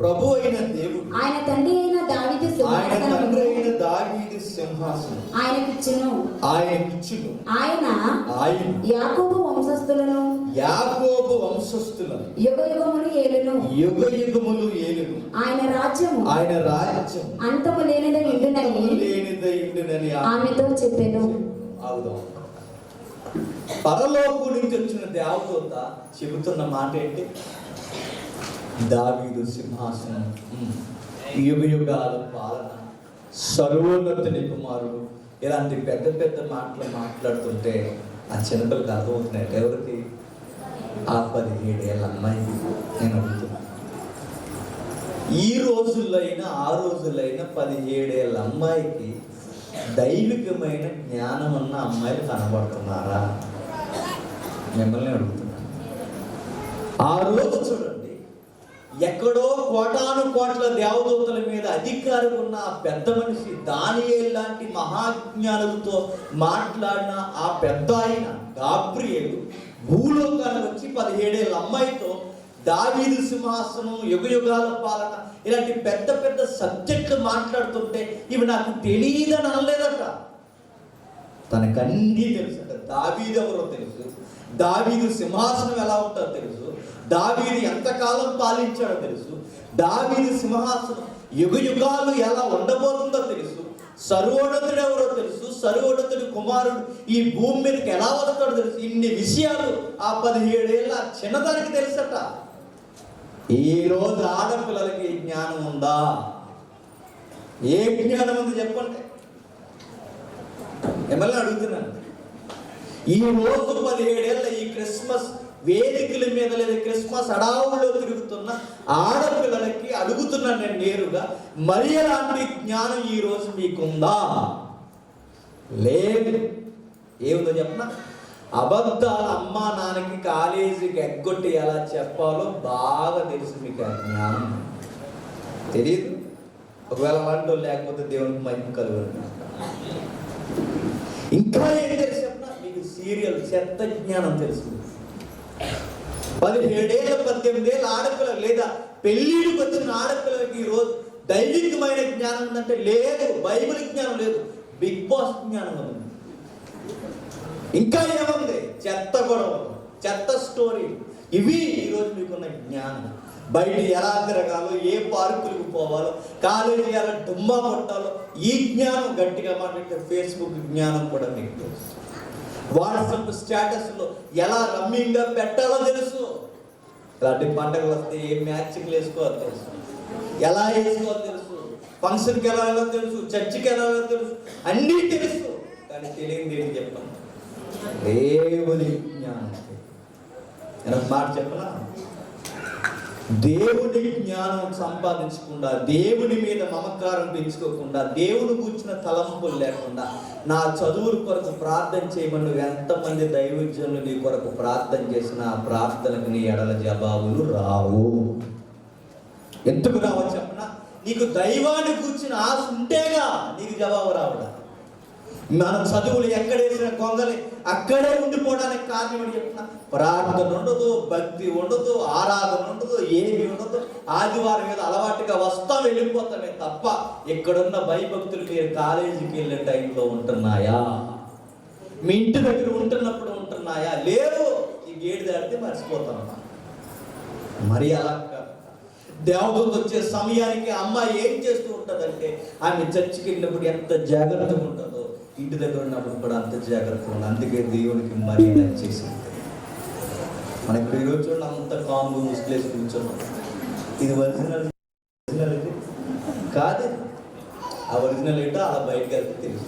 ప్రభు అయిన దేవుడు. ఆయన తండ్రి అయిన దావిది ఆయన తండ్రి అయిన దావీదు సింహాసనం. ఆయనకిచ్చును. ఆయనకిచ్చును. ఆయన ఆయన యాకోబు వంశస్థులను. యాకోబు వంశస్థులను. యుగ యుగములు ఏలును. యుగ యుగములు ఏలును. ఆయన రాజ్యము. ఆయన రాజ్యం అంతము లేనిదే ఉండునని లేనిదైండునని ఆమెతో చెప్పాను. ఆగుదాం పరలోకు నుంచి వచ్చిన దేవదూత చెబుతున్న మాట ఏంటి? దావీదు సింహాసనం. యుగ యుగాల పాలన సర్వోన్నతుని కుమారుడు ఇలాంటి పెద్ద పెద్ద మాటలు మాట్లాడుతుంటే ఆ చిన్నపిల్లకి అర్థమవుతున్నాయి. ఎవరికి? ఆ పదిహేడేళ్ళ అమ్మాయి నేను అడుగుతున్నా. ఈ రోజుల్లో అయినా ఆ రోజుల్లో అయినా పదిహేడేళ్ళ అమ్మాయికి దైవికమైన జ్ఞానం ఉన్న అమ్మాయిలు కనబడుతున్నారా? మిమ్మల్ని అడుగుతున్నాను ఆ రోజు చూడండి ఎక్కడో కోటాను కోట్ల దేవదూతల మీద అధికారం ఉన్న ఆ పెద్ద మనిషి దానియేలు లాంటి మహాజ్ఞానులతో మాట్లాడిన ఆ పెద్ద ఆయన గాబ్రియేలు భూలోకాన్ని వచ్చి పదిహేడేళ్ళ అమ్మాయితో దావీదు సింహాసనం యుగయుగాల పాలన ఇలాంటి పెద్ద పెద్ద సబ్జెక్టులు మాట్లాడుతుంటే ఇవి నాకు తెలియదని అనలేదట. తనకన్నీ తెలుసు. అంట దావీదు ఎవరో తెలుసు. దావీదు సింహాసనం ఎలా ఉంటుందో తెలుసు. దావీదు ఎంతకాలం పాలించాడో తెలుసు. దావీదు సింహాసనం యుగ యుగాలు ఎలా ఉండబోతుందో తెలుసు. సర్వోన్నతుడు ఎవరో తెలుసు. సర్వోన్నతుడి కుమారుడు ఈ భూమి మీదకి ఎలా వస్తాడో తెలుసు. ఇన్ని విషయాలు ఆ పదిహేడేళ్ళ చిన్నదానికి తెలుసట. ఈ రోజు ఆడపిల్లలకి జ్ఞానం ఉందా? ఏ జ్ఞానం ఉంది చెప్పండి. ఎమ్మెల్యే అడుగుతున్నాను. ఈ రోజు పదిహేడేళ్ళ ఈ క్రిస్మస్ వేదికల మీద లేదా క్రిస్మస్ అడావుల్లో తిరుగుతున్న ఆడపిల్లలకి అడుగుతున్నాను నేను నేరుగా మరి ఎలాంటి జ్ఞానం ఈ రోజు మీకుందా? లేదు. ఏముందో చెప్పనా? అబద్ధాల అమ్మ నాన్నకి కాలేజీకి ఎగ్గొట్టి ఎలా చెప్పాలో బాగా తెలుసు మీకు ఆ జ్ఞానం. తెలియదు ఒకవేళ వాళ్ళు లేకపోతే దేవునికి మహిమ కలుగుతుంది ఇంకా ఏం తెలుసు మీకు సీరియల్ చెత్త జ్ఞానం తెలుసు. పదిహేడేళ్ళ పద్దెనిమిదేళ్ళ ఆడపిల్ల లేదా పెళ్ళిడికి వచ్చిన ఆడపిల్లలకి ఈరోజు దైవికమైన జ్ఞానం ఉందంటే లేదు. బైబిల్ జ్ఞానం లేదు. బిగ్ బాస్ జ్ఞానం ఉంది. ఇంకా ఏముంది? చెత్త గొడవ చెత్త స్టోరీ ఇవి ఈరోజు మీకున్న జ్ఞానం. బయట ఎలా తిరగాలో ఏ పార్కులకు పోవాలో కాలేజీ ఎలా డుమ్మా కొట్టాలో ఈ జ్ఞానం గట్టిగా మాట్లాడితే ఫేస్బుక్ జ్ఞానం కూడా మీకు తెలుసు. వాట్సాప్ స్టేటస్లో ఎలా రమ్మింగ్గా పెట్టాలో తెలుసు. ఇలాంటి పండుగలు వస్తే ఏ మ్యాచింగ్లు వేసుకోవాలో తెలుసు. ఎలా వేసుకోవాలో తెలుసు. ఫంక్షన్కి ఎలా వెళ్ళాలో తెలుసు. చర్చికి ఎలా వెళ్ళాలో తెలుసు. అన్నీ తెలుసు. కానీ తెలియదు ఏం చెప్పండి దేవుని జ్ఞానం. నేను మాట చెప్పనా? దేవుని జ్ఞానం సంపాదించకుండా దేవుని మీద మమకారం పెంచుకోకుండా దేవుని కూర్చిన తలంపులు లేకుండా నా చదువుల కొరకు ప్రార్థన చేయమని ఎంతమంది దైవజ్ఞులు నీ కొరకు ప్రార్థన చేసిన ఆ ప్రార్థనకు నీ ఎడల జవాబులు రావు. ఎందుకు రావో చెప్పనా? నీకు దైవాన్ని కూర్చిన ఆశ ఉంటేగా నీకు జవాబు రావడా. మన చదువులు ఎక్కడేసిన కొందలే అక్కడే ఉండిపోవడానికి కారణం అని చెప్పిన ప్రార్థన ఉండదు భక్తి ఉండదు ఆరాధన ఉండదు ఏమి ఉండదు. ఆదివారం మీద అలవాటుగా వస్తాం వెళ్ళిపోతామే తప్ప ఇక్కడున్న భయభక్తులు మీరు కాలేజీకి వెళ్ళే టైంలో ఉంటున్నాయా? మీ ఇంటి దగ్గర ఉంటున్నప్పుడు ఉంటున్నాయా? లేవు. ఈ గేటు దాటితే మర్చిపోతాం మరి అలా కాదు. దేవదూత వచ్చే సమయానికి అమ్మాయి ఏం చేస్తూ ఉంటుందంటే ఆమె చర్చికి వెళ్ళినప్పుడు ఎంత జాగ్రత్తగా ఉంటుందో ఇంటి దగ్గర ఉన్నప్పుడు కూడా అంత జాగ్రత్తగా ఉంది అందుకే దేవునికి మరీ నచ్చేసింది. మనకి ఇప్పుడు ఈరోజు చూడండి అంత కాంబు ముస్లేస్ కూర్చున్నాం. ఇది ఒరిజినల్ ఒరిజినల్ కాదు. ఆ ఒరిజినల్ ఏంటో అలా బయటకు వెళ్తే తెలుసు